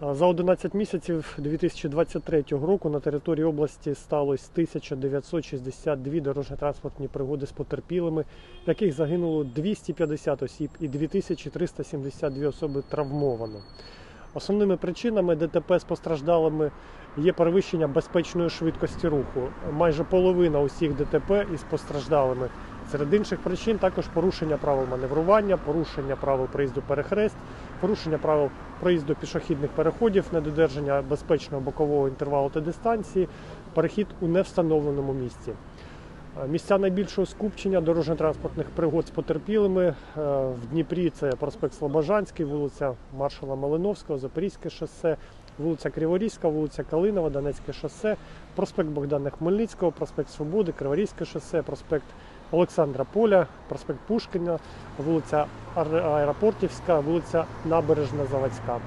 За 11 місяців 2023 року на території області сталося 1962 дорожньо-транспортні пригоди з потерпілими, в яких загинуло 250 осіб і 2372 особи травмовано. Основними причинами ДТП з постраждалими є перевищення безпечної швидкості руху. Майже половина усіх ДТП із постраждалими. Серед інших причин також порушення правил маневрування, порушення правил проїзду перехрест, порушення правил проїзду пішохідних переходів, недодержання безпечного бокового інтервалу та дистанції, перехід у невстановленому місці. Е, Місця найбільшого скупчення дорожньо-транспортних пригод з потерпілими е, в Дніпрі це проспект Слобожанський, вулиця Маршала Малиновського, Запорізьке шосе, вулиця Криворізька, вулиця Калинова, Донецьке шосе, проспект Богдана Хмельницького, проспект Свободи, Криворізьке шосе, проспект Олександра Поля, проспект Пушкіна, вулиця Аеропортівська, вулиця Набережна Заводська.